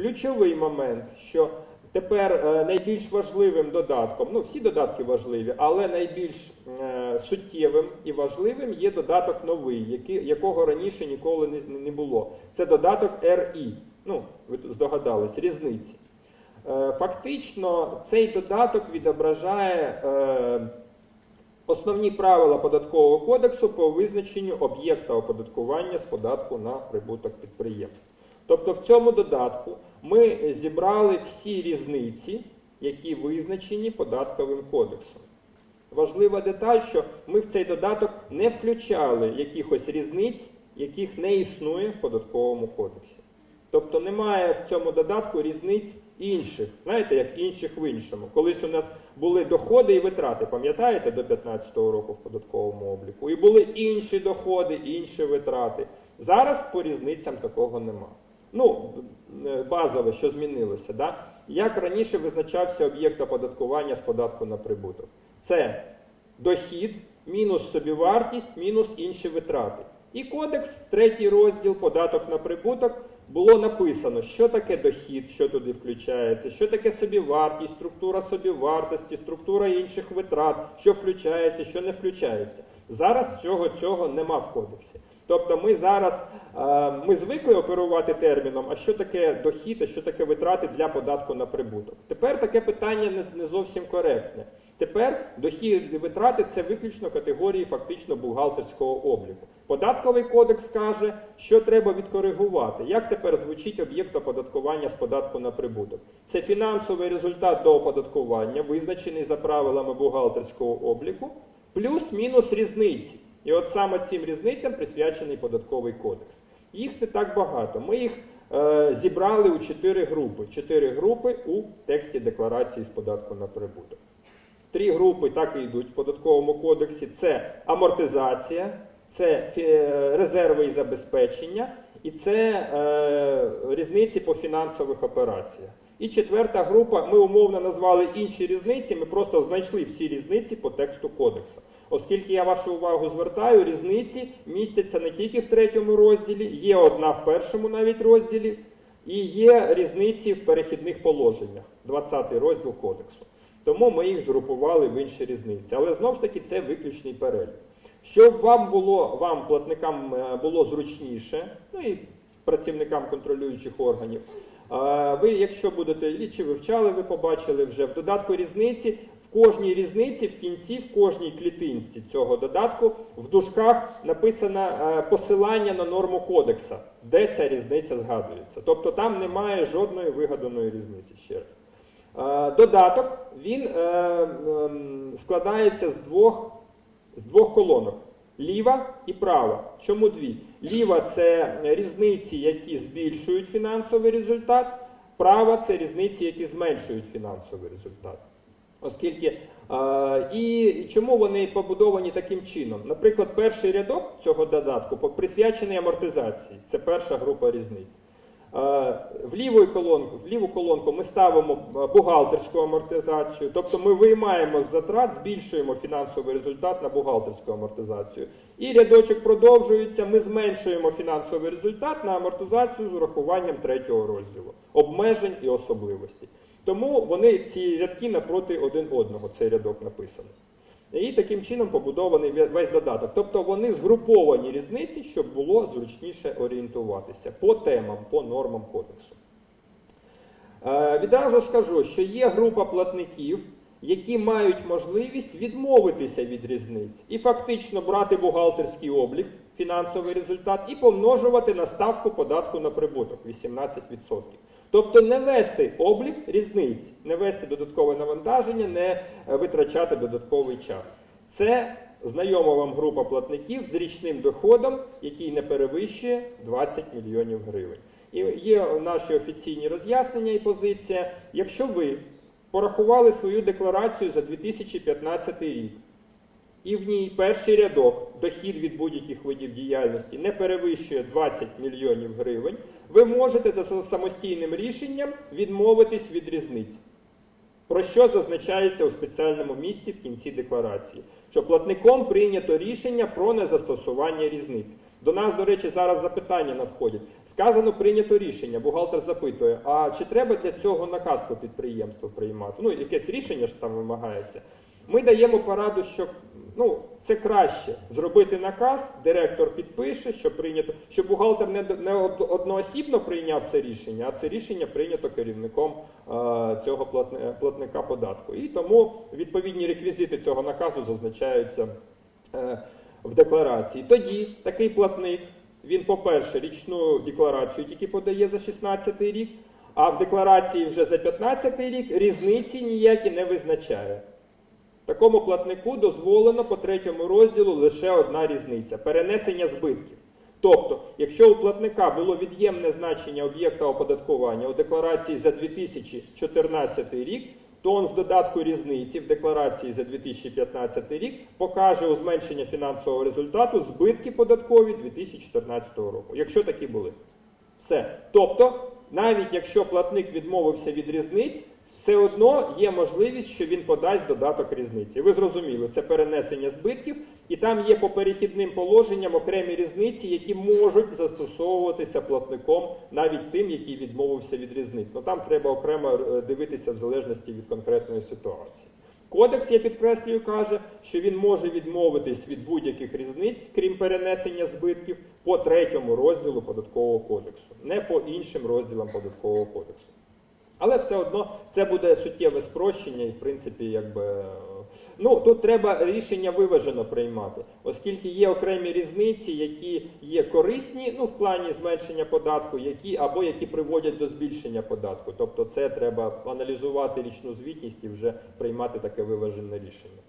ключовий момент, що тепер е, найбільш важливим додатком, ну всі додатки важливі, але найбільш е, суттєвим і важливим є додаток новий, якого раніше ніколи не, було. Це додаток RI. Ну, ви здогадались, різниці. Е, Фактично, цей додаток відображає основні правила податкового кодексу по визначенню об'єкта оподаткування з податку на прибуток підприємств. Тобто в цьому додатку ми зібрали всі різниці, які визначені податковим кодексом. Важлива деталь, що ми в цей додаток не включали якихось різниць, яких не існує в податковому кодексі. Тобто немає в цьому додатку різниць інших, знаєте, як інших в іншому. Колись у нас були доходи і витрати, пам'ятаєте, до 2015 року в податковому обліку, і були інші доходи, інші витрати. Зараз по різницям такого нема. Ну, базове, що змінилося, да? як раніше визначався об'єкт оподаткування з податку на прибуток. Це дохід, мінус собівартість, мінус інші витрати. І кодекс, третій розділ, податок на прибуток, було написано, що таке дохід, що туди включається, що таке собівартість, структура собівартості, структура інших витрат, що включається, що не включається. Зараз всього цього нема в кодексі. Тобто ми зараз е, ми звикли оперувати терміном, а що таке дохід, а що таке витрати для податку на прибуток. Тепер таке питання не, не зовсім коректне. Тепер дохід і витрати це виключно категорії фактично бухгалтерського обліку. Податковий кодекс каже, що треба відкоригувати. Як тепер звучить об'єкт оподаткування з податку на прибуток? Це фінансовий результат до оподаткування, визначений за правилами бухгалтерського обліку, плюс-мінус різниці. І от саме цим різницям присвячений податковий кодекс. Їх не так багато. Ми їх е, зібрали у чотири групи. Чотири групи у тексті декларації з податку на прибуток. Три групи так і йдуть в податковому кодексі: це амортизація, це резерви і забезпечення, і це е, різниці по фінансових операціях. І четверта група, ми умовно назвали інші різниці, ми просто знайшли всі різниці по тексту кодексу. Оскільки я вашу увагу звертаю, різниці містяться не тільки в третьому розділі, є одна в першому навіть розділі, і є різниці в перехідних положеннях, 20 розділ кодексу. Тому ми їх згрупували в інші різниці. Але знову ж таки це виключний перелік. Щоб вам було, вам, платникам, е, було зручніше, ну і працівникам контролюючих органів, е, ви, якщо будете чи вивчали, ви побачили вже в додатку різниці, кожній різниці, в кінці, в кожній клітинці цього додатку в дужках написано е, посилання на норму кодекса, де ця різниця згадується. Тобто там немає жодної вигаданої різниці ще раз. Е, Додаток він е, ем, складається з двох, з двох колонок: ліва і права. Чому дві? Ліва це різниці, які збільшують фінансовий результат, права це різниці, які зменшують фінансовий результат. Оскільки і чому вони побудовані таким чином? Наприклад, перший рядок цього додатку присвячений амортизації. Це перша група різниць. В ліву колонку, в ліву колонку ми ставимо бухгалтерську амортизацію, тобто ми виймаємо з затрат, збільшуємо фінансовий результат на бухгалтерську амортизацію. І рядочок продовжується, ми зменшуємо фінансовий результат на амортизацію з урахуванням третього розділу обмежень і особливостей. Тому вони ці рядки напроти один одного, цей рядок написаний. І таким чином побудований весь додаток. Тобто вони згруповані різниці, щоб було зручніше орієнтуватися по темам, по нормам кодексу. Е, Відразу скажу, що є група платників, які мають можливість відмовитися від різниць і фактично брати бухгалтерський облік, фінансовий результат і помножувати на ставку податку на прибуток 18%. Тобто не вести облік різниць, не вести додаткове навантаження, не е, витрачати додатковий час. Це знайома вам група платників з річним доходом, який не перевищує 20 мільйонів гривень. І є наші офіційні роз'яснення і позиція. Якщо ви порахували свою декларацію за 2015 рік, і в ній перший рядок дохід від будь-яких видів діяльності не перевищує 20 мільйонів гривень, ви можете за самостійним рішенням відмовитись від різниць. Про що зазначається у спеціальному місці в кінці декларації? Що платником прийнято рішення про незастосування різниць. До нас, до речі, зараз запитання надходять. Сказано, прийнято рішення. Бухгалтер запитує: а чи треба для цього наказ по підприємству приймати? Ну, якесь рішення ж там вимагається. Ми даємо пораду, що ну, це краще зробити наказ, директор підпише, що прийнято, що бухгалтер не, не одноосібно прийняв це рішення, а це рішення прийнято керівником е, цього платне- платника податку. І тому відповідні реквізити цього наказу зазначаються е, в декларації. Тоді такий платник, він, по-перше, річну декларацію тільки подає за 16 рік, а в декларації вже за 15 рік різниці ніякі не визначає. Такому платнику дозволено по третьому розділу лише одна різниця перенесення збитків. Тобто, якщо у платника було від'ємне значення об'єкта оподаткування у декларації за 2014 рік, то он в додатку різниці в декларації за 2015 рік покаже у зменшення фінансового результату збитки податкові 2014 року, якщо такі були. Все. Тобто, навіть якщо платник відмовився від різниць, все одно є можливість, що він подасть додаток різниці. Ви зрозуміли, це перенесення збитків, і там є по перехідним положенням окремі різниці, які можуть застосовуватися платником навіть тим, який відмовився від різниць. Ну там треба окремо е, дивитися в залежності від конкретної ситуації. Кодекс, я підкреслюю, каже, що він може відмовитись від будь-яких різниць, крім перенесення збитків, по третьому розділу податкового кодексу, не по іншим розділам податкового кодексу. Але все одно це буде суттєве спрощення, і в принципі, якби ну тут треба рішення виважено приймати, оскільки є окремі різниці, які є корисні, ну в плані зменшення податку, які або які приводять до збільшення податку. Тобто, це треба аналізувати річну звітність і вже приймати таке виважене рішення.